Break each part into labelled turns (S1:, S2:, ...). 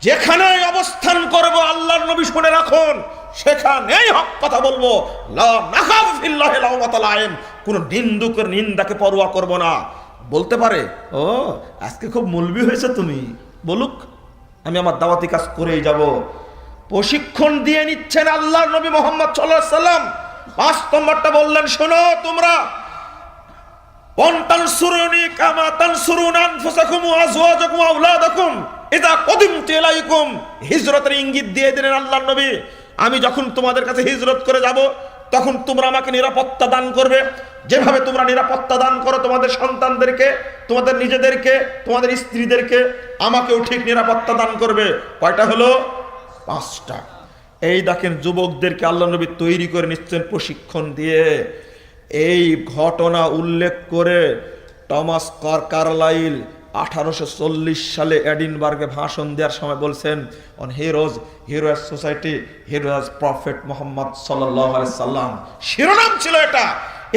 S1: যেখানে অবস্থান করব, আল্লাহর নবী শুনে রাখুন, সেখানেই হক কথা বলব। কোন নিন্দুকের নিন্দাকে পরোয়া করব না। বলতে পারে, ও, আজকে খুব মুলবি হয়েছে তুমি। বলুক, আমি আমার দাওয়াতি কাজ করেই যাব। প্রশিক্ষণ দিয়ে নিচ্ছেন আল্লাহর নবী মোহাম্মদ সাল্লাম। পাঁচ নম্বরটা বললেন, শোনো তোমরা অন্তানসুরুনি কামা তানসুরুন আনফুসাকুম ওয়া আজওয়াজাকুম ওয়া আওলাদাকুম। ইদা কদিমতু ইলাইকুম হিজরতের ইঙ্গিত দিয়ে দিলেন আল্লাহর নবী, আমি যখন তোমাদের কাছে হিজরত করে যাব, তখন তোমরা আমাকে নিরাপত্তা দান করবে। যেভাবে তোমরা নিরাপত্তা দান করো তোমাদের সন্তানদেরকে, তোমাদের নিজেদেরকে, তোমাদের স্ত্রীদেরকে, আমাকেও ঠিক নিরাপত্তা দান করবে। কয়টা হলো? পাঁচটা। এই দেখেন যুবকদেরকে আল্লাহ নবী তৈরি করে নিচ্ছেন প্রশিক্ষণ দিয়ে। এই ঘটনা উল্লেখ করে টমাস কার কার্লাইল আঠারোশো চল্লিশ সালে এডিনবার্গে ভাষণ দেওয়ার সময় বলছেন on heroes heroes society heroes prophet Muhammad সাল্লাম। শিরোনাম ছিল এটা।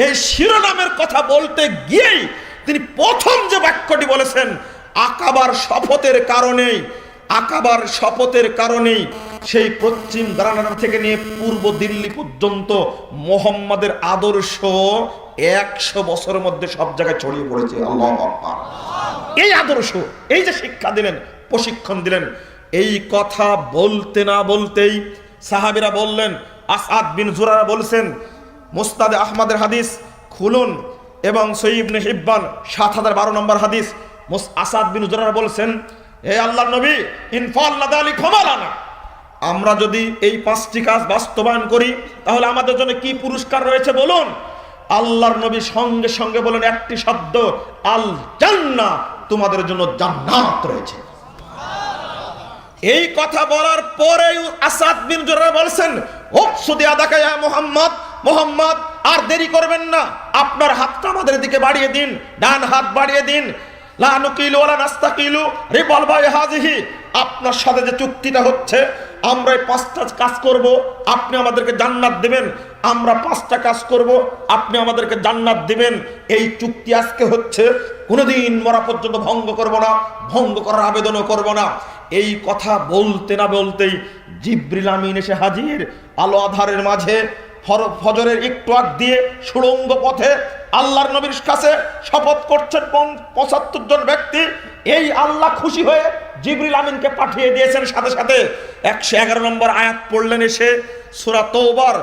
S1: এই শিরোনামের কথা বলতে গিয়েই তিনি প্রথম যে বাক্যটি বলেছেন, আকাবার শপথের কারণেই, আকাবার শপথের কারণেই সেই পশ্চিম গ্রানাডা থেকে নিয়ে পূর্ব দিল্লি পর্যন্ত মোহাম্মদের আদর্শ একশো বছরের মধ্যে সব জায়গায় ছড়িয়ে পড়েছে। আল্লাহ এই আদর্শ, এই যে শিক্ষা দিলেন, প্রশিক্ষণ দিলেন, এই কথা বলতে না বলতেই সাহাবিরা বললেন, আসাদ বিন জুরারা বলছেন, মুস্তাদে আহমদের হাদিস খুলুন এবং সঈবনে হিব্বান, সাত হাজার বারো নম্বর হাদিস আসাদ বিন জুরারা বলছেন, হে আল্লাহ নবী ইনফাল্লাহ আলী ক্ষমালানা আমরা যদি এই পাঁচটি কাজ বাস্তবায়ন করি, তাহলে আমাদের জন্য কি পুরস্কার রয়েছে বলুন? আল্লাহর নবী সঙ্গে সঙ্গে বলেন একটি শব্দ আল জান্না তোমাদের জন্য জান্নাত রয়েছে। এই কথা বলার পরে আসাদ বিন জোরা বলছেন ও সুদি আদাকায়া মোহাম্মদ মোহাম্মদ, আর দেরি করবেন না। আপনার হাতটা আমাদের দিকে বাড়িয়ে দিন, ডান হাত বাড়িয়ে দিন। আপনার সাথে যে চুক্তিটা হচ্ছে, আমরা এই পাঁচটা কাজ করব, আপনি আমাদেরকে জান্নাত দিবেন। আমরা পাঁচটা কাজ করব, আপনি আমাদেরকে জান্নাত দিবেন। এই চুক্তি আজকে হচ্ছে, কোনোদিন মরা পর্যন্ত ভঙ্গ করব না, ভঙ্গ করার আবেদনও করব না। এই কথা বলতে না বলতেই জিব্রিল আমিন এসে হাজির, আলো আধারের মাঝে ফজরের একটু আগ দিয়ে সুড়ঙ্গ পথে আল্লাহর নবীর কাছে শপথ করছেন পঁচাত্তর জন ব্যক্তি। এই আল্লাহ খুশি হয়ে জিবরিল আমিনকে পাঠিয়ে দিয়েছেন সাথে সাথে। একশো এগারো নম্বর আয়াত পড়লেন এসে সুরা তৌবার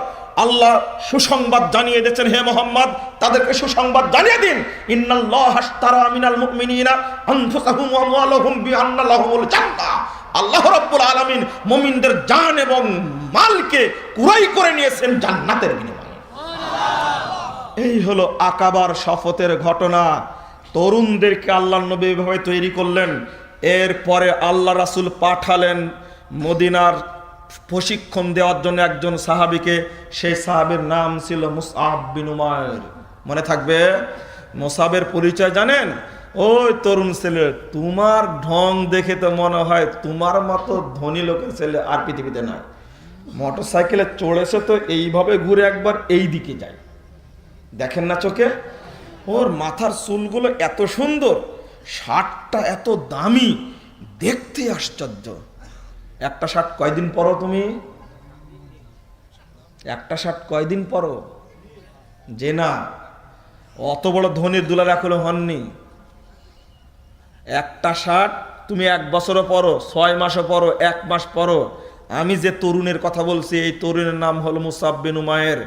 S1: আল্লাহ সুসংবাদ জানিয়ে দিয়েছেন, হে মোহাম্মদ, তাদেরকে সুসংবাদ জানিয়ে দিন। ইন্নাল্লাহ হাশতারা মিনাল মুমিনিনা আনফুসাহুম ওয়া আমওয়ালাহুম বিআন্না লাহুমুল জান্নাহ। আল্লাহ রাব্বুল আলামিন মুমিনদের জান এবং মালকে কুরাই করে নিয়েছেন জান্নাতের বিনিময়ে। এই হলো আকাবার শপথের ঘটনা। তরুণদেরকে আল্লাহ নবী এভাবে তৈরি করলেন। এরপরে আল্লাহ রাসূল পাঠালেন মদিনার প্রশিক্ষণ দেওয়ার জন্য একজন সাহাবীকে। সেই সাহাবীর নাম ছিল মুসআব বিন উমায়ের মনে থাকবে? মোসাবের পরিচয় জানেন? ওই তরুণ ছেলে, তোমার ঢং দেখে তো মনে হয় তোমার মতো ধনী লোকের ছেলে আর পৃথিবীতে নয় মোটর সাইকেলে চড়েছে তো এইভাবে ঘুরে একবার এই দিকে যায়। দেখেন না চোখে? ওর মাথার চুলগুলো এত সুন্দর, শার্টটা এত দামি, দেখতে আশ্চর্য। একটা শার্ট কয়দিন পরো তুমি? একটা শার্ট কয়দিন পরো? যে না অত বড় ধনির দুলার এখনও হননি। একটা শার্ট তুমি এক বছরও পরো, ছয় মাসও পরো, এক মাস পরো। আমি যে তরুণের কথা বলছি, এই তরুণের নাম হলো মুসাব্বিন উমায়ের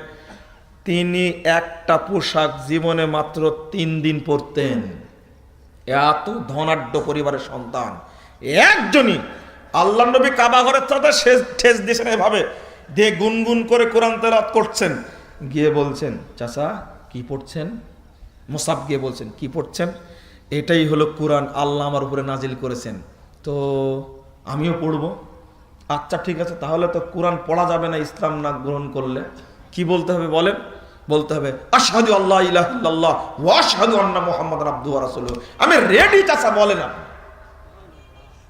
S1: তিনি একটা পোশাক জীবনে মাত্র তিন দিন পরতেন। এত ধনাঢ্য পরিবারের সন্তান। একজনই আল্লাহ নবী কাবা ঘরের সাথে শেষ ঠেস দিয়েছেন এভাবে। দিয়ে গুনগুন করে কোরআন তেলাত করছেন। গিয়ে বলছেন, চাচা, কি পড়ছেন? মোসাব গিয়ে বলছেন, কি পড়ছেন? এটাই হলো কোরআন, আল্লাহ আমার উপরে নাজিল করেছেন। তো আমিও পড়ব। আচ্ছা ঠিক আছে, তাহলে তো কোরআন পড়া যাবে না ইসলাম না গ্রহণ করলে। কি বলতে হবে বলেন? বলতে হবে, আশহাদু আল্লাহ ইলাহা ইল্লাল্লাহ ওয়া আশহাদু আন্না মুহাম্মাদান আবদুহু আমি রেডি চাচা বলে না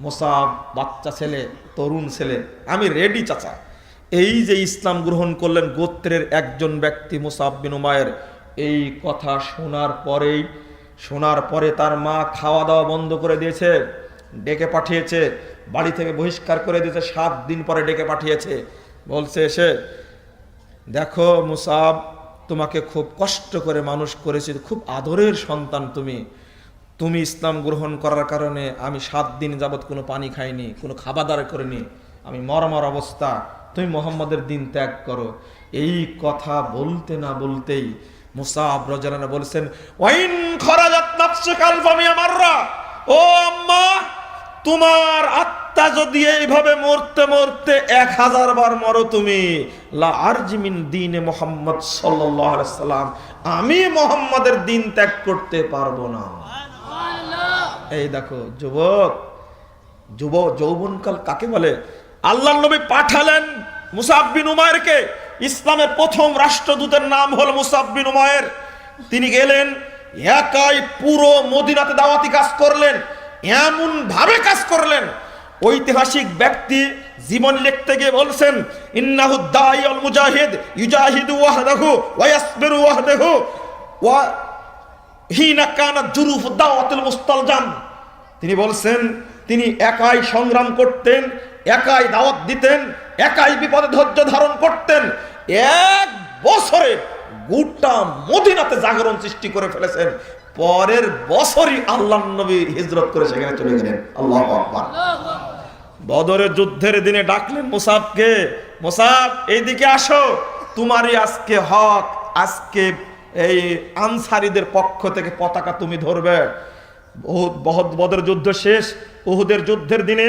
S1: মোসাব, বাচ্চা ছেলে, তরুণ ছেলে, আমি রেডি চাচা। এই যে ইসলাম গ্রহণ করলেন গোত্রের একজন ব্যক্তি মুসাব বিন উমায়ের, এই কথা শোনার পরেই শোনার পরে তার মা খাওয়া দাওয়া বন্ধ করে দিয়েছে, ডেকে পাঠিয়েছে, বাড়ি থেকে বহিষ্কার করে দিয়েছে, সাত দিন পরে ডেকে পাঠিয়েছে। বলছে এসে, দেখো মুসাব, তোমাকে খুব কষ্ট করে মানুষ করেছি, খুব আদরের সন্তান তুমি। তুমি ইসলাম গ্রহণ করার কারণে আমি সাত দিন যাবৎ কোনো পানি খাইনি, কোনো খাবার দাবার করিনি। আমি মরমর অবস্থা। তুমি মোহাম্মদের দিন ত্যাগ করো। এই কথা বলতে না বলতেই মুসাব রজানা বলছেন ওয়াইন খরাজাত নাফসুকাল ফামিয়া মাররা। ও আম্মা তোমার আত্মা যদি এইভাবে মরতে মরতে এক হাজার বার মরো তুমি লা আরজিমিন দিনে মোহাম্মদ সাল্লাল্লাহু আলাইহি সাল্লাম আমি মোহাম্মদের দিন ত্যাগ করতে পারব না। এই দেখো যুবক যুব যৌবনকাল কাকে বলে? আল্লাহ নবী পাঠালেন মুসাব বিন উমায়েরকে ইসলামের প্রথম রাষ্ট্রদূতের নাম হল মুসাব বিন উমায়ের তিনি গেলেন, একাই পুরো মদিনাতে দাওয়াতি কাজ করলেন এমন ভাবে কাজ করলেন। ঐতিহাসিক ব্যক্তি জীবন লিখতে গিয়ে বলছেন, ইন্নাহু দাইয়াল মুজাহিদ, ইউজাহিদু ওয়াহদাহু ওয়া ইয়াসবিরু ওয়াহদাহু ওয়া হিনা কানা জুরুফ দাওয়াতুল মুস্তালজাম। তিনি বলছেন, তিনি একাই সংগ্রাম করতেন একাই দাওয়াত দিতেন, একাই বিপদে ধৈর্য ধারণ করতেন। এক বছরে গোটা মদিনাতে জাগরণ সৃষ্টি করে ফেলেছেন। পরের বছরই আল্লাহ নবী হিজরত করে সেখানে চলে গেলেন। আল্লাহ বদরের যুদ্ধের দিনে ডাকলেন মুসাবকে, মুসাব, এইদিকে আসো। তোমারই আজকে হক, আজকে এই আনসারীদের পক্ষ থেকে পতাকা তুমি ধরবে। বহুত বদর যুদ্ধ শেষ। উহুদের যুদ্ধের দিনে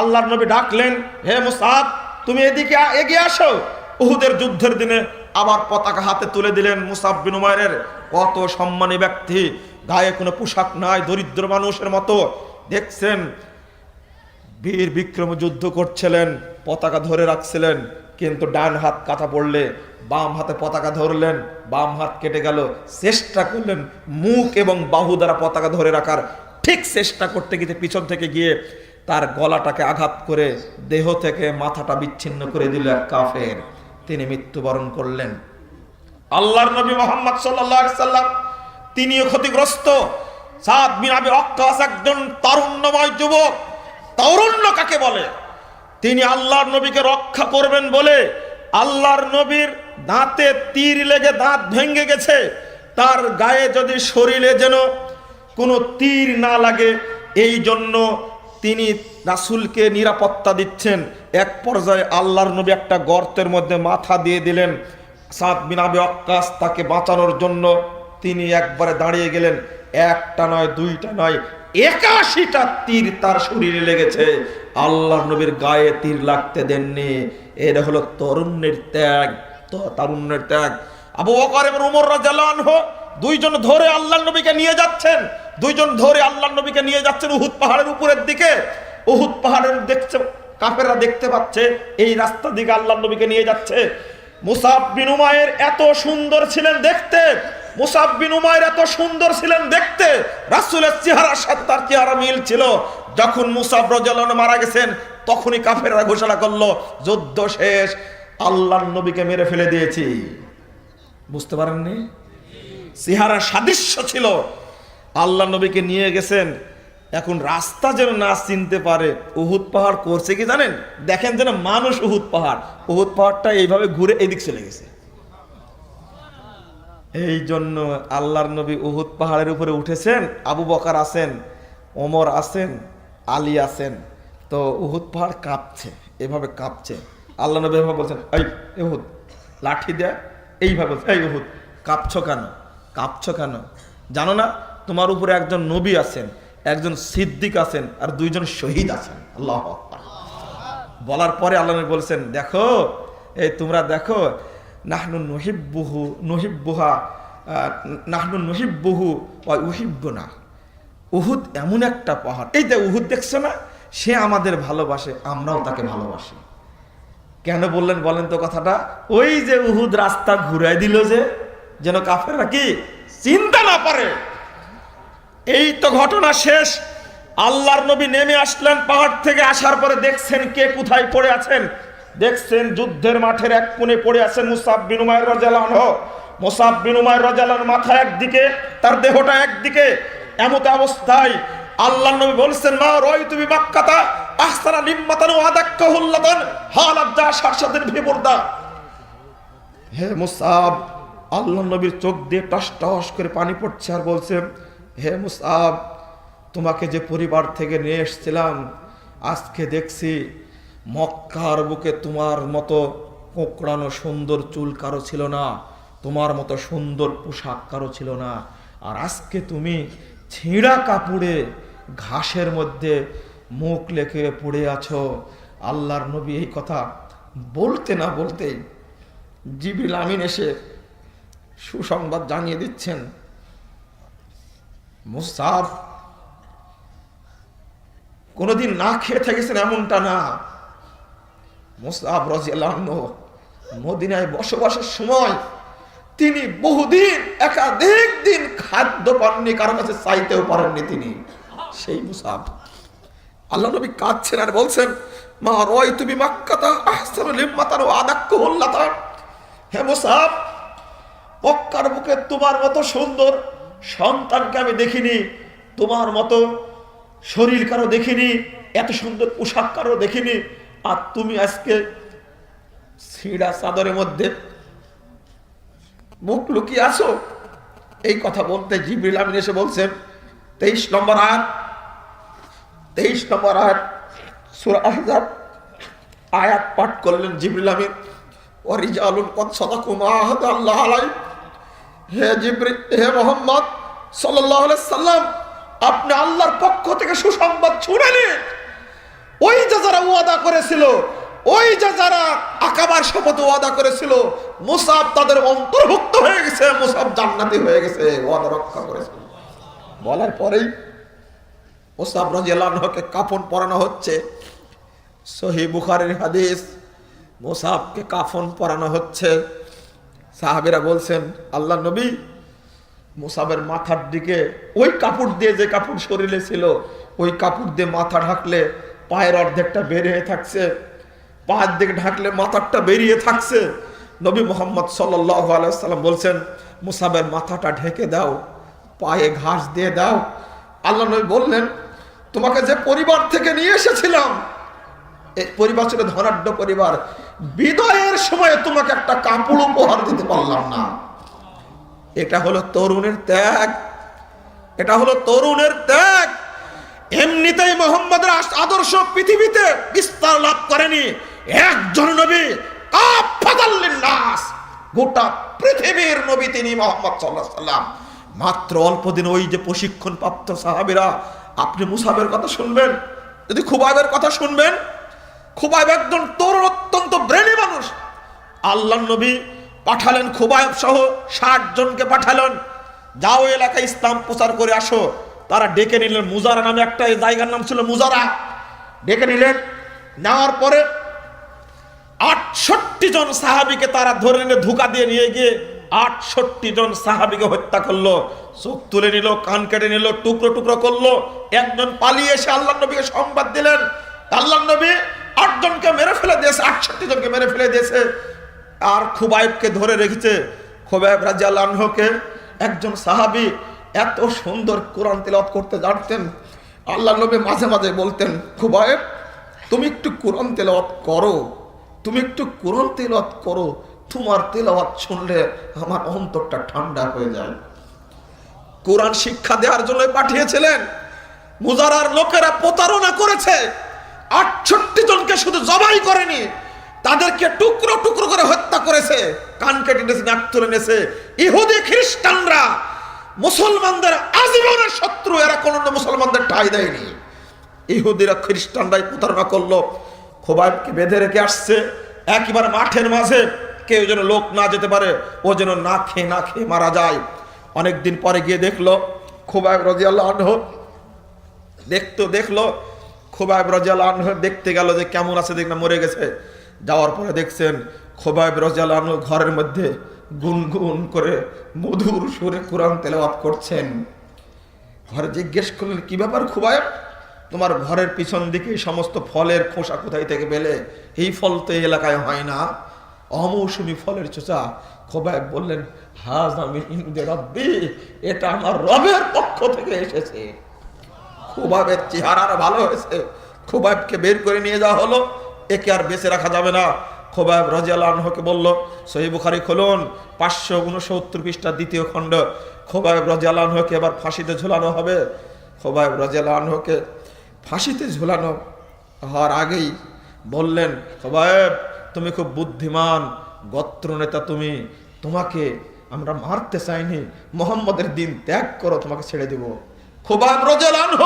S1: আল্লাহর নবী ডাকলেন, হে মুসাব তুমি এদিকে এগিয়ে আসো। উহুদের যুদ্ধের দিনে আবার পতাকা হাতে তুলে দিলেন মুসাব বিন উমায়ের কত সম্মানী ব্যক্তি, গায়ে কোনো পোশাক নাই, দরিদ্র মানুষের মতো। দেখছেন, বীর বিক্রম যুদ্ধ করছিলেন, পতাকা ধরে রাখছিলেন। কিন্তু ডান হাত কাটা পড়লে বাম হাতে পতাকা ধরলেন, বাম হাত কেটে গেল। চেষ্টা করলেন মুখ এবং বাহু দ্বারা পতাকা ধরে রাখার। ঠিক চেষ্টা করতে গিয়ে পিছন থেকে গিয়ে তার গলাটাকে আঘাত করে দেহ থেকে মাথাটা বিচ্ছিন্ন করে দিল এক কাফের। তিনি মৃত্যুবরণ করলেন। আল্লাহর নবী মোহাম্মদ সাল্লাম তিনিও ক্ষতিগ্রস্ত। সাদ বিন আবি ওয়াক্কাস একজন তারুণ্যময় যুবক। তারুণ্য কাকে বলে? তিনি আল্লাহর নবীকে রক্ষা করবেন বলে আল্লাহর নবীর দাঁতে তীর লেগে দাঁত ভেঙে গেছে। তার গায়ে যদি শরীরে যেন কোনো তীর না লাগে, এই জন্য তিনি রাসূলকে নিরাপত্তা দিচ্ছেন। এক পর্যায়ে আল্লাহর নবী একটা গর্তের মধ্যে মাথা দিয়ে দিলেন। সাত বিন আবি তাকে বাঁচানোর জন্য তিনি একবারে দাঁড়িয়ে গেলেন। একটা নয়, দুইটা নয় একাশিটা তীর তার শরীরে লেগেছে। আল্লাহ নবীর গায়ে তীর লাগতে দেননি। এটা হলো তরুণের ত্যাগ তারুণ্যের ত্যাগ। আবু বকর এবং উমর আনহু দুইজন ধরে আল্লাহ নবীকে নিয়ে যাচ্ছেন। দুইজন ধরে আল্লাহ নবীকে নিয়ে যাচ্ছেন উহুদ পাহাড়ের উপরের দিকে। উহুদ পাহাড়ের দেখছে, কাফেররা দেখতে পাচ্ছে, এই রাস্তা দিকে আল্লাহ নবীকে নিয়ে যাচ্ছে। মুসাব বিন উমায়ের এত সুন্দর ছিলেন দেখতে। মুসাব বিন উমায়ের এত সুন্দর ছিলেন দেখতে। রাসূলের চেহারার সাথে তার চেহারা মিল ছিল। যখন মুসাব রাদিয়াল্লাহু মারা গেছেন, তখনই কাফেররা ঘোষণা করল, যুদ্ধ শেষ, আল্লাহর নবীকে মেরে ফেলে দিয়েছি। বুঝতে পারেননি? চেহারা সাদৃশ্য ছিল। আল্লাহ নবীকে নিয়ে গেছেন। এখন রাস্তা যেন না চিনতে পারে, উহুদ পাহাড় করছে কি জানেন? দেখেন যেন মানুষ উহুদ পাহাড়। উহুদ পাহাড়টা এইভাবে ঘুরে এদিক চলে গেছে। এই জন্য আল্লাহর নবী উহুদ পাহাড়ের উপরে উঠেছেন, আবু বকার আছেন, ওমর আছেন, আলী আছেন। তো উহুদ পাহাড় কাঁপছে, এভাবে কাঁপছে। আল্লাহ নবী এভাবে বলছেন, এই উহুদ, লাঠি দেয় এইভাবে এই উহুদ, কাঁপছো কেন? কাঁপছ কেন? জানো না, তোমার উপরে একজন নবী আছেন, একজন সিদ্দিক আছেন, আর দুইজন শহীদ আছেন। আল্লাহ বলার পরে আল্লাহ বলছেন, দেখো, এই তোমরা দেখো নাহনু নহিব্বুহু, নহিব্বুহা নাহনু নহিব্বুহু ওয়া উহিব্বুনা উহুদ এমন একটা পাহাড়। এই যে উহুদ দেখছ না, সে আমাদের ভালোবাসে, আমরাও তাকে ভালোবাসি। কেন বললেন বলেন তো কথাটা? ওই যে উহুদ রাস্তা ঘুরাই দিল যে, যেন কাফেররা কি চিন্তা না পারে এই তো ঘটনা শেষ। আল্লাহর নবী নেমে আসলেন পাহাড় থেকে, আসার পরে দেখছেন কে কোথায় পড়ে আছেন। দেখছেন যুদ্ধের মাঠের এক কোণে পড়ে আছেন মুসাব বিনুমায়ের রাজালান মুসাব বিনুমায়ের রাজালান মাথা একদিকে, তার দেহটা একদিকে। এমত অবস্থায় আল্লাহ নবী বলছেন, মা রয় তুমি বাক্কাতা আহসানা আদাক্কাহুল্লাদান হালাত যা সারসাদের ভিবরদা হে মুসাব আল্লাহ নবীর চোখ দিয়ে টস টস করে পানি পড়ছে আর বলছে, হে মুসাব, তোমাকে যে পরিবার থেকে নিয়ে এসেছিলাম, আজকে দেখছি মক্কার বুকে তোমার মতো কোকড়ানো সুন্দর চুল কারও ছিল না, তোমার মতো সুন্দর পোশাক কারও ছিল না। আর আজকে তুমি ছিঁড়া কাপড়ে ঘাসের মধ্যে মুখ লেখে পড়ে আছো। আল্লাহর নবী এই কথা বলতে না বলতেই জিবিল আমিন এসে সুসংবাদ জানিয়ে দিচ্ছেন। মুসাফ কোনোদিন না খেয়ে থেকেছেন এমনটা না। মুসাফ রাজিয়াল্লাহ মদিনায় বসবাসের সময় তিনি বহুদিন, একাধিক দিন খাদ্য পাননি, কারও কাছে চাইতেও পারেননি তিনি। সেই মুসাফ আল্লাহ নবী কাঁদছেন আর বলছেন, মা রয় তুমি মাক্কাতা আহসানুল হিম্মাতার ও আদাক্য হল্লাতা? হে মুসাফ মক্কার বুকে তোমার মতো সুন্দর সন্তানকে আমি দেখিনি, তোমার মতো শরীর কারও দেখিনি, এত সুন্দর পোশাক কারও দেখিনি আর তুমি আজকে ছিঁড়া চাদরের মধ্যে মুখ লুকিয়ে আসো এই কথা বলতে জিবরিল আমিন এসে বলছেন, তেইশ নম্বর আয়াত, তেইশ নম্বর আয়াত, সুরা আয়াত পাঠ করলেন জিবরিল আমিন। ওয়ারিজালুন কদ সাদাকু মা আহাদা আল্লাহ আলাই হে জিবরি হে মোহাম্মদ আলাইহি সাল্লাম, আপনি আল্লাহর পক্ষ থেকে সুসংবাদ নিন ওই যে যারা ওয়াদা করেছিল, ওই যে যারা আকাবার শপথ ওয়াদা করেছিল, মুসাব তাদের অন্তর্ভুক্ত হয়ে গেছে, মুসাব জান্নাতি হয়ে গেছে, ওয়াদা রক্ষা করেছে। বলার পরেই মুসাব রাজিয়াল্লাহকে কাফন পরানো হচ্ছে। সহি বুখারের হাদিস, মুসাবকে কাফন পরানো হচ্ছে। সাহাবিরা বলছেন, আল্লাহ নবী, মুসাবের মাথার দিকে ওই কাপড় দিয়ে যে কাপড় শরীরে ছিল, ওই কাপড় দিয়ে মাথা ঢাকলে পায়ের অর্ধেকটা বেরিয়ে থাকছে, পায়ের দিকে ঢাকলে মাথারটা বেরিয়ে থাকছে। নবী মোহাম্মদ আলাইসাল্লাম বলছেন, মুসাবের মাথাটা ঢেকে দাও, পায়ে ঘাস দিয়ে দাও। আল্লাহ নবী বললেন, তোমাকে যে পরিবার থেকে নিয়ে এসেছিলাম, এই পরিবার ছিল ধনাঢ্য পরিবার, বিদায়ের সময় তোমাকে একটা কাপড় উপহার দিতে পারলাম না। এটা হলো তরুণের ত্যাগ, এটা হলো তরুণের ত্যাগ। এমনিতেই মোহাম্মদের আদর্শ পৃথিবীতে বিস্তার লাভ করেনি। একজন নবী গোটা পৃথিবীর নবী তিনি মোহাম্মদ সাল্লাহ সাল্লাম মাত্র অল্প দিন ওই যে প্রশিক্ষণ প্রাপ্ত সাহাবীরা, আপনি মুসাবের কথা শুনবেন? যদি খুবাবের কথা শুনবেন? খুবাইব একজন তরুণ, অত্যন্ত ব্রেনি মানুষ। আল্লাহ নবী পাঠালেন খুবাইব সহ ষাট জনকে পাঠালেন। যাও এলাকায় ইসলাম প্রচার করে আসো। তারা ডেকে নিলেন মুজারা নামে একটা জায়গার নাম ছিল মুজারা। ডেকে নিলেন, নেওয়ার পরে আটষট্টি জন সাহাবিকে তারা ধরে নিয়ে ধোকা দিয়ে নিয়ে গিয়ে আটষট্টি জন সাহাবিকে হত্যা করল। চোখ তুলে নিল, কান কেটে নিল, টুকরো টুকরো করল। একজন পালিয়ে এসে আল্লাহ নবীকে সংবাদ দিলেন। আল্লাহ নবী আটজনকে মেরে ফেলে দিয়েছে, আটষট্টি জনকে মেরে ফেলে দিয়েছে। আর খুবাইবকে ধরে রেখেছে, খুবাইব রাজা আল্লাহকে একজন সাহাবি এত সুন্দর কোরআন তেলাওয়াত করতে জানতেন। আল্লাহ নবী মাঝে মাঝে বলতেন খুবাইব তুমি একটু কোরআন তেলাওয়াত করো। তুমি একটু কোরআন তেলাওয়াত করো। তোমার তেলাওয়াত শুনলে আমার অন্তরটা ঠান্ডা হয়ে যায়। কোরআন শিক্ষা দেওয়ার জন্য পাঠিয়েছিলেন। মুজারার লোকেরা প্রতারণা করেছে। আটষট্টি জনকে শুধু জবাই করেনি, তাদেরকে টুকরো টুকরো করে হত্যা করেছে। কান কেটে নিয়েছে, নাক তুলে নিয়েছে। ইহুদি খ্রিস্টানরা মুসলমানদের আজীবনের শত্রু, এরা কোনো মুসলমানদের ঠাই দেয়নি। ইহুদিরা খ্রিস্টানরাই প্রতারণা করল, খোবাইবকে বেঁধে রেখে আসছে। একেবারে মাঠের মাঝে কেউ যেন লোক না যেতে পারে, ও যেন না খেয়ে না খেয়ে মারা যায়। অনেকদিন পরে গিয়ে দেখল, খোবাইব রাজিয়াল্লাহ আনহ দেখতো, দেখল, খোবাইব রাজিয়াল আনহ দেখতে গেল যে কেমন আছে দেখ না মরে গেছে। যাওয়ার পরে দেখছেন, খোবাইব রাজিয়াল আনহ ঘরের মধ্যে গুনগুন করে মধুর সুরে কোরআন তেলাওয়াত করছেন। ঘরে জিজ্ঞেস করলেন, কি ব্যাপার খুবাইব তোমার ঘরের পিছন দিকে সমস্ত ফলের খোসা কোথায় থেকে পেলে? এই ফল তো এলাকায় হয় না। অমৌসুমি ফলের চোচা। খোবাইব বললেন, হাজ আমি হিন্দু রব্বি, এটা আমার রবের পক্ষ থেকে এসেছে। খুবাবের চেহারা ভালো হয়েছে। খুবাবকে বের করে নিয়ে যাওয়া হলো। একে আর বেঁচে রাখা যাবে না। খোবাব রাজিয়াল আনহকে বলল সহি বুখারি খুলুন, পাঁচশো উনসত্তর পৃষ্ঠা দ্বিতীয় খণ্ড। খোবাব রাজিয়াল আনহকে এবার ফাঁসিতে ঝুলানো হবে। খোবাব রাজিয়াল আনহকে ফাঁসিতে ঝুলানো হওয়ার আগেই বললেন, খোবাব, তুমি খুব বুদ্ধিমান, গত্র নেতা তুমি। তোমাকে আমরা মারতে চাইনি। মোহাম্মদের দিন ত্যাগ করো, তোমাকে ছেড়ে দিব। খুবাব রাজিয়াল আনহ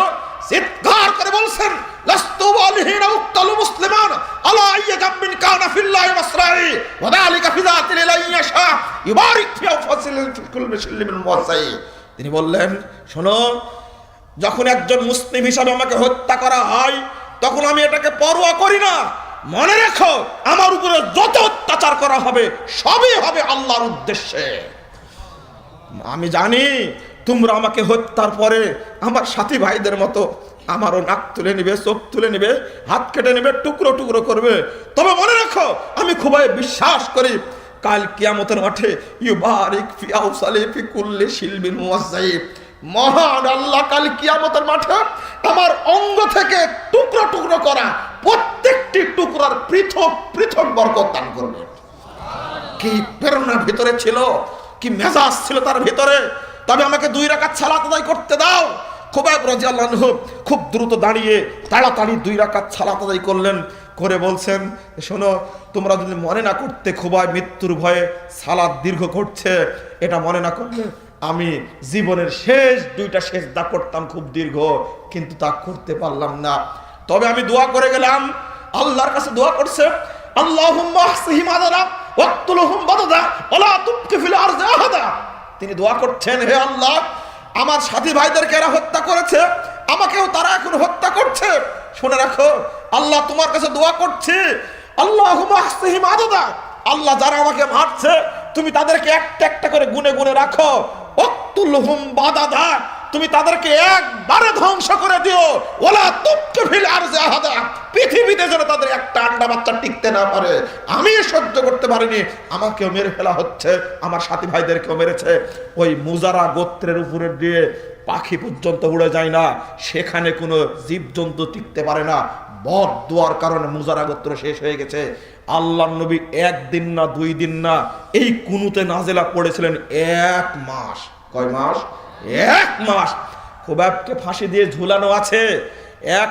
S1: চিৎকার করে বলছেন তিনি বললেন, শোনো, যখন একজন মুসলিম হিসাবে আমাকে হত্যা করা হয়, তখন আমি এটাকে পরোয়া করি না। মনে রেখো, আমার উপরে যত অত্যাচার করা হবে, সবই হবে আল্লাহর উদ্দেশ্যে। আমি জানি তোমরা আমাকে হত্যার পরে আমার সাথী ভাইদের মতো আমারও নাক তুলে নিবে, চোখ তুলে নিবে, হাত কেটে নেবে, টুকরো টুকরো করবে। তবে মনে রাখো, আমি খুবই বিশ্বাস করি, কাল কিয়ামতের মাঠে ইউবারিক ফি আউসালি ফি কুল্লি শিলবিন মুয়াজ্জাইব মহান আল্লাহ, কাল কিয়ামতের মাঠে আমার অঙ্গ থেকে টুকরো টুকরো করা প্রত্যেকটি টুকরার পৃথক পৃথক বরকত দান করবে। কি প্রেরণার ভিতরে ছিল, কি মেজাজ ছিল তার ভিতরে। তবে আমাকে দুই রাকাত সালাত আদায় করতে দাও। খুবাইব রাজিয়াল্লাহ খুব দ্রুত দাঁড়িয়ে তাড়াতাড়ি দুই রাকাত সালাত আদায় করলেন, করে বলছেন শোনো, তোমরা যদি মনে না করতে খুবাই মৃত্যুর ভয়ে সালাদ দীর্ঘ করছে, এটা মনে না করলে আমি জীবনের শেষ, দুইটা শেষ দা করতাম খুব দীর্ঘ, কিন্তু তা করতে পারলাম না। তবে আমি দোয়া করে গেলাম, আল্লাহর কাছে দোয়া করছে আহাদা। তিনি দোয়া করছেন, হে আল্লাহ আমার সাথী ভাইদেরকে এরা হত্যা করেছে, আমাকেও তারা এখন হত্যা করছে। শুনে রাখো, আল্লাহ তোমার কাছে দোয়া করছি। আল্লাহ আদাদা। আল্লাহ যারা আমাকে মারছে, তুমি তাদেরকে একটা একটা করে গুনে গুনে রাখো। ওয়াক্তুলহুম বাদাদা। তুমি তাদেরকে একবারে ধ্বংস করে দিও। ওলা তুপকে ফিল আর জাহাদা পৃথিবীতে যেন তাদের একটা আন্ডা বাচ্চা টিকতে না পারে। আমি সহ্য করতে পারিনি। আমাকেও মেরে ফেলা হচ্ছে। আমার সাথী ভাইদেরকেও মেরেছে। ওই মুজারা গোত্রের উপরে দিয়ে পাখি পর্যন্ত উড়ে যায় না। সেখানে কোনো জীবজন্তু টিকতে পারে না। বদ দোয়ার কারণে মুজারা গোত্র শেষ হয়ে গেছে। আল্লাহ নবী একদিন না, দুই দিন না এই কুনুতে নাজেলা পড়েছিলেন এক মাস। কয় মাস? এক মাস। খুবাবকে ফাঁসি দিয়ে ঝুলানো আছে। এক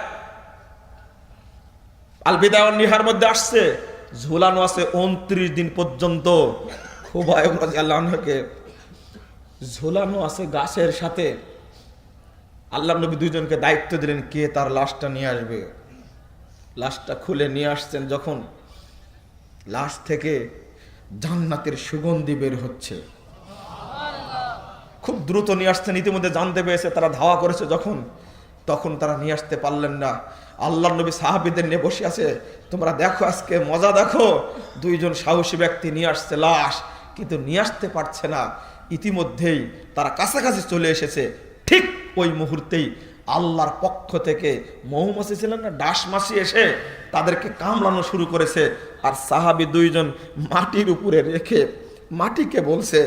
S1: আলবিদা নিহার মধ্যে আসছে। ঝুলানো আছে উনত্রিশ দিন পর্যন্ত। আল্লাহকে ঝুলানো আছে গাছের সাথে। আল্লাহ নবী দুইজনকে দায়িত্ব দিলেন কে তার লাশটা নিয়ে আসবে। লাশটা খুলে নিয়ে আসছেন যখন। লাশ থেকে জান্নাতের সুগন্ধি বের হচ্ছে। খুব দ্রুত নিয়ে আসছেন, ইতিমধ্যে জানতে পেরেছে তারা ধাওয়া করেছে যখন। তখন তারা নিয়ে আসতে পারলেন না। আল্লাহ নবী সাহাবিদের নিয়ে বসে আছে, তোমরা দেখো আজকে, মজা দেখো। দুইজন সাহসী ব্যক্তি নিয়ে আসছে লাশ, কিন্তু নিয়ে আসতে পারছে না। ইতিমধ্যেই তারা কাছাকাছি চলে এসেছে। ঠিক ওই মুহূর্তেই আল্লাহর পক্ষ থেকে মৌমাছি ছিলেন না ডাস মাসি এসে তাদেরকে কামড়ানো শুরু করেছে। আর সাহাবি দুইজন মাটির উপরে রেখে মাটিকে বলছে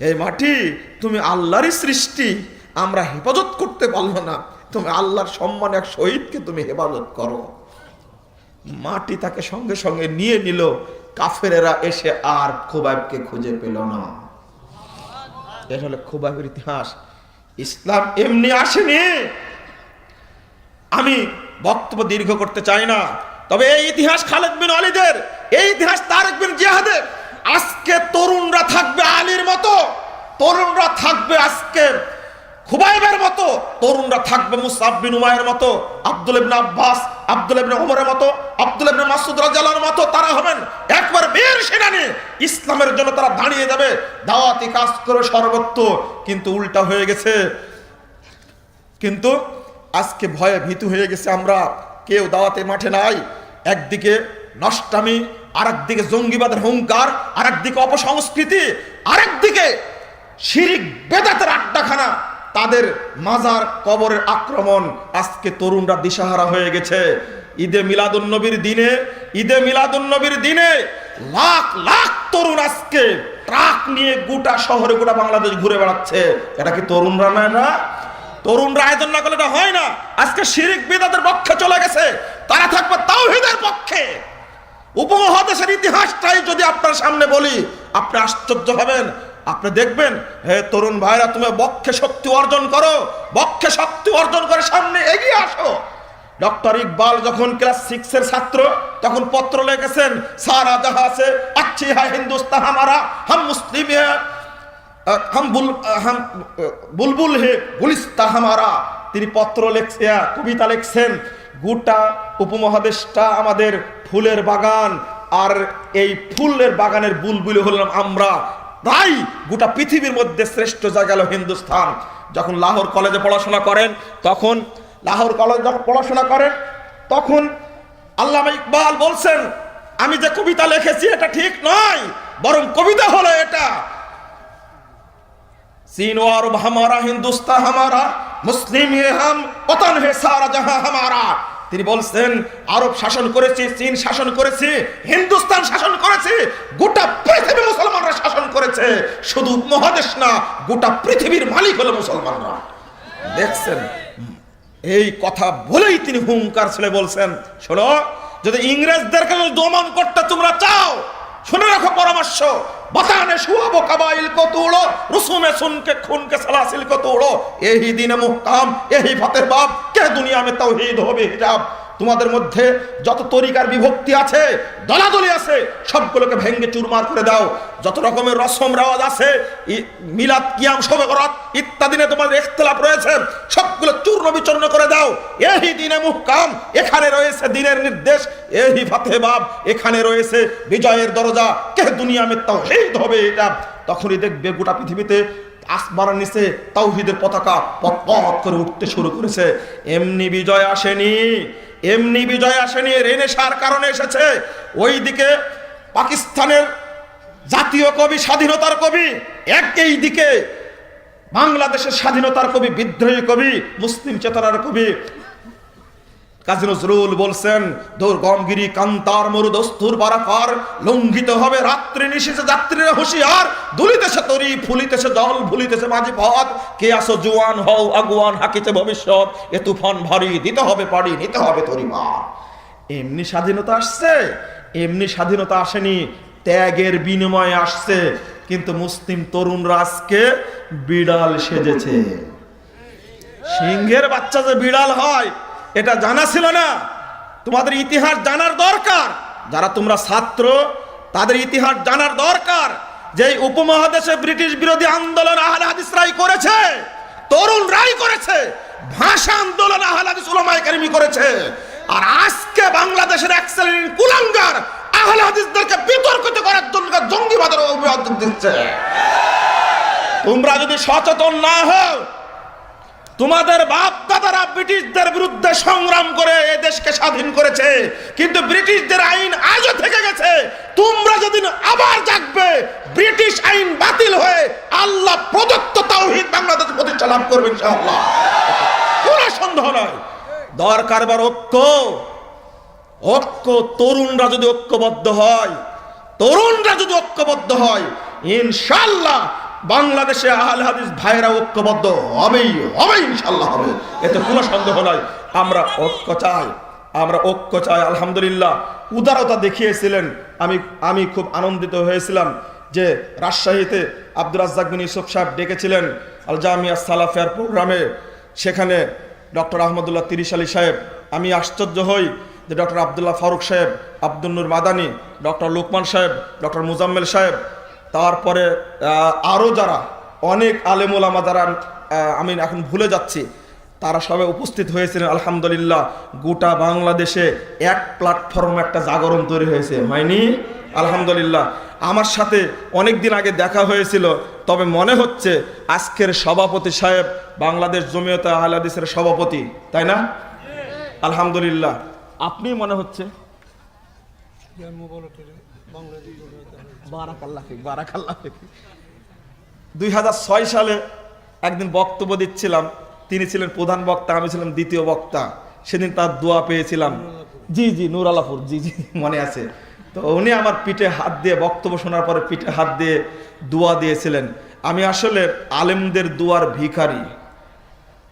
S1: এই মাটি তুমি আল্লাহরই সৃষ্টি, আমরা হেফাজত করতে পারল না। তুমি আল্লাহর সম্মান এক শহীদকে তুমি হেফাজত করো। মাটি তাকে সঙ্গে সঙ্গে নিয়ে নিল, কাফেরেরা এসে আর খোবাইবকে খুঁজে পেল না। এটা হলো খোবাইবের ইতিহাস। ইসলাম এমনি আসেনি। আমি বক্তব্য দীর্ঘ করতে চাই না। তবে এই ইতিহাস খালেদ বিন আলীদের এই ইতিহাস তারেক বিন জিহাদের আজকে তরুণরা থাকবে আলীর মতো, তরুণরা থাকবে আজকে খুবাইবের মতো, তরুণরা থাকবে মুসাব বিন উমায়ের মতো, আব্দুল ইবনে আব্বাস, আব্দুল ইবনে ওমরের মতো, আব্দুল ইবনে মাসুদ রাদিয়াল্লাহুর মতো তারা হবেন। একবার বীর সেনানী, ইসলামের জন্য তারা দাঁড়িয়ে যাবে, দাওয়াতি কাজ করে সর্বত্র। কিন্তু উল্টা হয়ে গেছে। কিন্তু আজকে ভয়ে ভীতু হয়ে গেছে আমরা, কেউ দাওয়াতে মাঠে নাই, একদিকে নষ্টামি আর একদিকে জঙ্গিবাদের হুঙ্কার আর একদিকে অপসংস্কৃতি আর একদিকে শিরিক বেদাতের আড্ডাখানা। তাদের মাজার কবরের আক্রমণ আজকে তরুণরা দিশাহারা হয়ে গেছে। ঈদে মিলাদুন্নবীর দিনে, ঈদে মিলাদুন্নবীর দিনে লাখ লাখ তরুণ আজকে ট্রাক নিয়ে গোটা শহরে গোটা বাংলাদেশ ঘুরে বেড়াচ্ছে। এটা কি তরুণরা না? তরুণরা আয়োজন না করলে এটা হয় না। আজকে শিরিক বিদাতের পক্ষে চলে গেছে। তারা থাকবে তাওহিদের পক্ষে। উপমহাদেশের ইতিহাসটাই যদি আপনার সামনে বলি, আপনি আশ্চর্য হবেন। আপনি দেখবেন, হে তরুণ ভাইরা, তুমি বক্ষে শক্তি অর্জন করো, বক্ষে শক্তি অর্জন করে সামনে এগিয়ে আসো। ডক্টর ইকবাল যখন ক্লাস সিক্সের ছাত্র, তখন পত্র লেখেছেন, সারা যাহা আছে, আচ্ছি হা হিন্দুস্তান হামারা, হাম মুসলিম হাম বুল হাম বুলবুল হে গুলিস্তা হামারা। তিনি পত্র লেখছে কবিতা লিখছেন গোটা উপমহাদেশটা আমাদের ফুলের বাগান। আর এই ফুলের বাগানের বুলবুলি হলাম আমরা। তাই গোটা পৃথিবীর মধ্যে শ্রেষ্ঠ জায়গা হলো হিন্দুস্থান। যখন লাহোর কলেজে পড়াশোনা করেন, তখন লাহোর কলেজে যখন পড়াশোনা করেন, তখন আল্লামা ইকবাল বলছেন, আমি যে কবিতা লিখেছি, এটা ঠিক নয়, বরং কবিতা হলো এটা। সিনওয়ার হামারা, হিন্দুস্তান হামারা মুসলিম হাম, পতন হে সারা জাহাঁ হামারা। তিনি বলছেন, আরব শাসন করেছে, চীন শাসন করেছে, হিন্দুস্তান শাসন করেছে, গোটা পৃথিবী মুসলমানরা শাসন করেছে। শুধু মহাদেশ না, গোটা পৃথিবীর মালিক হলো মুসলমানরা। দেখছেন, এই কথা বলেই তিনি হুঙ্কার ছেলে বলছেন, শোনো, যদি ইংরেজদেরকে দমন করতে তোমরা চাও, শুনে রাখো পরামর্শ बताने शुआ वो कबाइल को तोड़ो रसूम सुन के खून के सलासिल को तोड़ो यही दिन मुहकाम यही फतेह बाब क्या दुनिया में तोहीद हो भी हिजाब তোমাদের মধ্যে যত তরিকার বিভক্তি আছে, দলাদলি আছে, সবগুলোকে ভেঙ্গে চুরমার করে দাও। যত রকমের রসম রেওয়াজ আছে মিলাদ, কিয়াম শবে বরাত ইত্যাদি তোমাদের ইখতিলাফ রয়েছে, সবগুলো চূর্ণ বিচূর্ণ করে দাও। এই দিনে মুহকাম, এখানে রয়েছে দিনের নির্দেশ এই ফাতে বাব, এখানে রয়েছে বিজয়ের দরজা। কে দুনিয়া মে তাওহীদ হবে এটা? তখনই দেখবে গোটা পৃথিবীতে আসমানের নিচে তাওহীদের পতাকা পথ করে উঠতে শুরু করেছে। এমনি বিজয় আসেনি এমনি বিজয় আসেনি, রেনেসার কারণে এসেছে। ওই দিকে পাকিস্তানের জাতীয় কবি, স্বাধীনতার কবি, একই দিকে বাংলাদেশের স্বাধীনতার কবি, বিদ্রোহী কবি, মুসলিম চেতনার কবি কাজী নজরুল বলছেন দুর্গমগিরি কান্তার মরু দস্তুর বারাকার, লঙ্ঘিত হবে রাত্রি নিশেষে যাত্রীরা হুঁশিয়ার। দুলিতেছে তরি, ফুলিতেছে জল ভুলিতেছে মাঝি পথ। কে আসো জুয়ান হও, আগুয়ান হাকিতে ভবিষ্যৎ। এ তুফান ভারী, দিতে হবে পাড়ি, নিতে হবে তরি মা এমনি স্বাধীনতা আসছে, এমনি স্বাধীনতা আসেনি, ত্যাগের বিনিময়ে আসছে। কিন্তু মুসলিম তরুণ রাজকে বিড়াল সেজেছে। সিংহের বাচ্চা যে বিড়াল হয় এটা জানা ছিল না। তোমাদের ইতিহাস জানার দরকার। যারা তোমরা ছাত্র, তাদের ইতিহাস জানার দরকার। যে উপমহাদেশে ব্রিটিশ বিরোধী আন্দোলন আহলে হাদিসরাই করেছে তরুণরাই করেছে, ভাষা আন্দোলন আহলে হাদিস উলামায়ে করেছে। আর আজকে বাংলাদেশের এক্সেলেন্ট কুলাঙ্গার আহলে হাদিসদেরকে বিতর্কিত করার জন্য জঙ্গিবাদের অভিযোগ দিচ্ছে। তোমরা যদি সচেতন না হও তোমাদের বাপ দাদারা ব্রিটিশদের বিরুদ্ধে সংগ্রাম করে এই দেশকে স্বাধীন করেছে। কিন্তু ব্রিটিশদের আইন আজও থেকে গেছে। তোমরা যদি আবার জাগবে, ব্রিটিশ আইন বাতিল হয়ে আল্লাহ প্রদত্ত তাওহীদ বাংলাদেশ প্রতিষ্ঠা লাভ করবে ইনশাআল্লাহ। কোনো সন্দেহ নয় দরকার বার ঐক্য। ঐক্য তরুণরা যদি ঐক্যবদ্ধ হয়, তরুণরা যদি ঐক্যবদ্ধ হয় ইনশাল্লাহ বাংলাদেশে আহলে হাদিস ভাইরা ঐক্যবদ্ধ হবেই হবে ইনশাল্লাহ হবে। এতে কোনো সন্দেহ নয় আমরা ঐক্য চাই, আমরা ঐক্য চাই, আলহামদুলিল্লাহ। উদারতা দেখিয়েছিলেন, আমি আমি খুব আনন্দিত হয়েছিলাম যে রাজশাহীতে আব্দুর রাজ্জাক বিন ইউসুফ সাহেব ডেকেছিলেন আল জামিয়া সালাফেয়ার প্রোগ্রামে। সেখানে ডক্টর আহমদুল্লাহ তিরিশ আলী সাহেব, আমি আশ্চর্য হই যে doctor Abdullah Farooq sahib, Abdul Noor Madani, doctor Lokman sahib, doctor Muzammel সাহেব তারপরে আরও যারা, অনেক আলেমুলামা যারা আমি এখন ভুলে যাচ্ছি, তারা সবাই উপস্থিত হয়েছিলেন, আলহামদুলিল্লাহ। গোটা বাংলাদেশে এক প্ল্যাটফর্মে একটা জাগরণ তৈরি হয়েছে, হয়নি? আলহামদুলিল্লাহ। আমার সাথে অনেক দিন আগে দেখা হয়েছিল, তবে মনে হচ্ছে আজকের সভাপতি সাহেব বাংলাদেশ জমিয়তে আহলাদিসের সভাপতি, তাই না? আলহামদুলিল্লাহ। আপনি মনে হচ্ছে? দুই হাজার ছয় সালে একদিন বক্তব্য দিচ্ছিলাম, তিনি ছিলেন প্রধান বক্তা, আমি ছিলাম দ্বিতীয় বক্তা। সেদিন তার দোয়া পেয়েছিলাম। জি জি, নূর আলাপুর জি জি, মনে আছে। তো উনি আমার পিঠে হাত দিয়ে, বক্তব্য শোনার পরে পিঠে হাত দিয়ে দোয়া দিয়েছিলেন। আমি আসলে আলেমদের দুয়ার ভিখারি,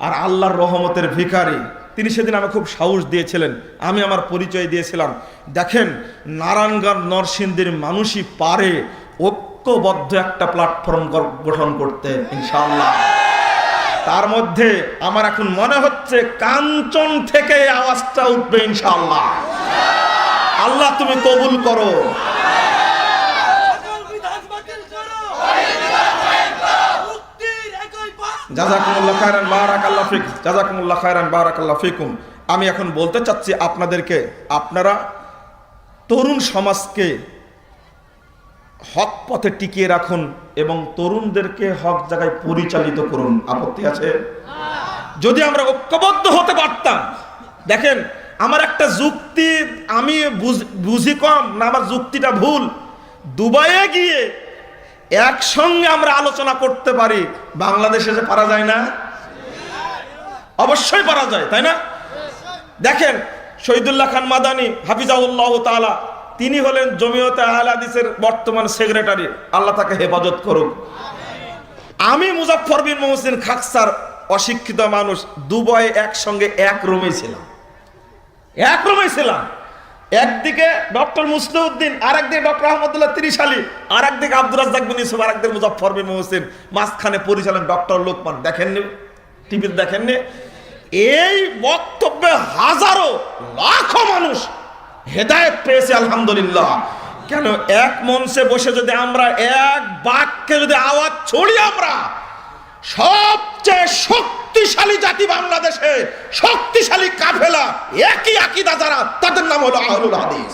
S1: আর আল্লাহর রহমতের ভিখারি। তিনি সেদিন আমাকে খুব সাহস দিয়েছিলেন। আমি আমার পরিচয় দিয়েছিলাম। দেখেন, নারায়ণগঞ্জ নরসিংদীর মানুষই পারে ঐক্যবদ্ধ একটা প্ল্যাটফর্ম গঠন করতে ইনশাল্লাহ তার মধ্যে আমার এখন মনে হচ্ছে কাঞ্চন থেকে আওয়াজটা উঠবে ইনশাল্লাহ আল্লাহ তুমি কবুল করো
S2: সকল বিধান বাতিল করো মুক্তির একই পথ
S1: জাজাকুমুল্লাহ খায়রান, বারাকাল্লাহ ফিক, জাজাকুমুল্লাহ খায়রান, বারাকাল্লাহ ফিকুম। আমি এখন বলতে চাচ্ছি আপনাদেরকে, আপনারা তরুণ সমাজকে হক পথে টিকিয়ে রাখুন এবং তরুণদেরকে হক জায়গায় পরিচালিত করুন। আপত্তি আছে? যদি আমরা ঐক্যবদ্ধ হতে পারতাম, দেখেন, আমার একটা যুক্তি, আমি বুঝ- বুঝি কম না, আমার যুক্তিটা ভুল। দুবাইয়ে গিয়ে একসঙ্গে আমরা আলোচনা করতে পারি, বাংলাদেশে যে পারা যায় না? অবশ্যই পারা যায়, তাই না? দেখেন, শহীদুল্লাহ খান মাদানি, হাফিজাউল্লাহ তাআলা, তিনি হলেন জমিয়তে আহলে হাদিসের বর্তমান সেক্রেটারি। আল্লাহ তাকে হেফাজত করুক। আমি মুজাফর বিন মোহসিন খাকসার অশিক্ষিত মানুষ, দুবাই একসঙ্গে এক রুমে ছিলাম। এক রুমে ছিলাম। একদিকে ডক্টর মুসলিউদ্দিন আর একদিকে ডক্টর আহমদুল্লাহ তিরিশ আলী আর একদিকে আব্দুর রাজ্জাক বিন ইউসুফ আর একদিকে মুজাফর বিন মোহসিন। মাঝখানে পরিচালন ডক্টর লোকমান দেখেননি? টিভিতে দেখেননি? এই বক্তব্যে হাজারো লাখো মানুষ হেদায়েত পেয়েছে, আলহামদুলিল্লাহ। কেন এক মঞ্চে বসে যদি আমরা এক বাক্যে যদি আওয়াজ ছড়ি আমরা, সবচেয়ে শক্তিশালী জাতি বাংলাদেশে, শক্তিশালী কাফেলা, একই আকিদা যারা, তাদের নাম হলো আহলুল হাদিস।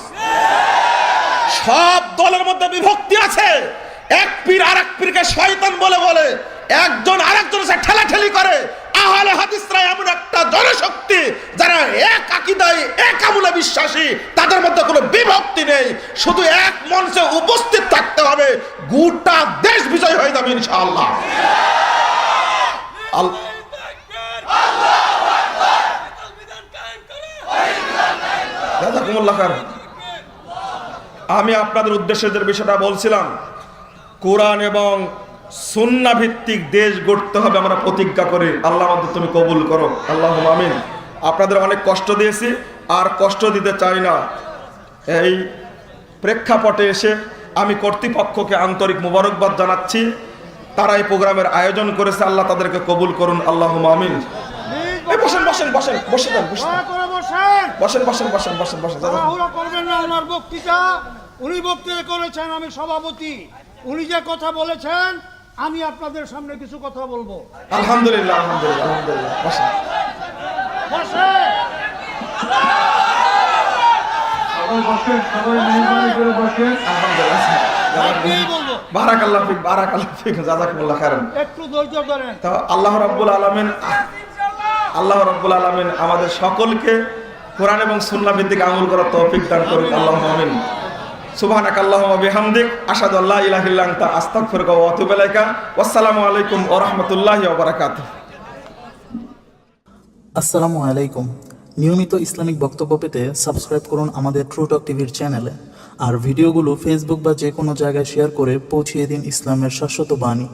S1: সব দলের মধ্যে বিভক্তি আছে। এক পীর আর এক পীরকে শয়তান বলে বলে, একজন আরেকজনের সাথে ঠেলাঠেলি করে। আহলে হাদিসরা এমন একটা জনশক্তি যারা এক আকিদায়, এক আমলে বিশ্বাসী, তাদের মধ্যে কোনো বিভক্তি নেই। শুধু এক মঞ্চে উপস্থিত থাকতে হবে। গোটা দেশ বিজয় হয়ে যাবে ইনশাআল্লাহ। আল- আমি আপনাদের উদ্দেশ্যে যে বিষয়টা বলছিলাম, কোরআন এবং সুন্না ভিত্তিক দেশ গড়তে হবে আমরা প্রতিজ্ঞা করি। আল্লাহ আমাদের তুমি কবুল করো। আল্লাহ আমিন। আপনাদের অনেক কষ্ট দিয়েছি, আর কষ্ট দিতে চাই না। এই প্রেক্ষাপটে এসে আমি কর্তৃপক্ষকে আন্তরিক মোবারকবাদ জানাচ্ছি। তারা এই প্রোগ্রামের আয়োজন করেছে আল্লাহ তাদেরকে কবুল করুন আল্লাহ আমিন। এই বসেন বসেন বসেন বসে যান বসে যান।
S3: দয়া করে বসেন
S1: বসেন বসেন বসেন বসেন বসেন দাদা
S3: তাড়াহুড়ো করবেন না আমার বক্তৃতা। উনি বক্তৃতা করেছেন আমি সভাপতি। উনি যে কথা বলেছেন আমি আপনাদের সামনে কিছু কথা বলব।
S1: আলহামদুলিল্লাহ আলহামদুলিল্লাহ আলহামদুলিল্লাহ বসেন।
S4: বসেন সবাই মেহরবানি করে বসেন।
S1: আলহামদুলিল্লাহ
S3: আপনিই বলব
S1: বারাকাল্লাহ ফিক বারাকাল্লাহ ফিক জাযাকুমুল্লাহ খাইরান।
S3: একটু ধৈর্য ধরেন।
S1: তো আল্লাহ রাব্বুল আলামিন আল্লাহ রাব্বুল আলামিন আমাদের সকলকে কোরআন এবং সুন্নাহ ভিত্তিক আমল করার তৌফিক দান করুন আল্লাহুম্মা আমিন। সুবহানাক আল্লাহুম্মা বিহামদিক আশহাদু আল্লা ইলাহা ইল্লা আনতা আস্তাগফিরুকা ওয়া আতুবু ইলাইকা। ওয়াসসালামু আলাইকুম ওয়া রাহমাতুল্লাহি ওয়া বারাকাতুহু।
S5: আসসালামু আলাইকুম। নিয়মিত ইসলামিক বক্তব্য পেতে সাবস্ক্রাইব করুন আমাদের ট্রুটক টিভির চ্যানেলে। আর ভিডিওগুলো ফেসবুক বা যে কোনো জায়গায় শেয়ার করে পৌঁছিয়ে দিন ইসলামের শাশ্বত বাণী।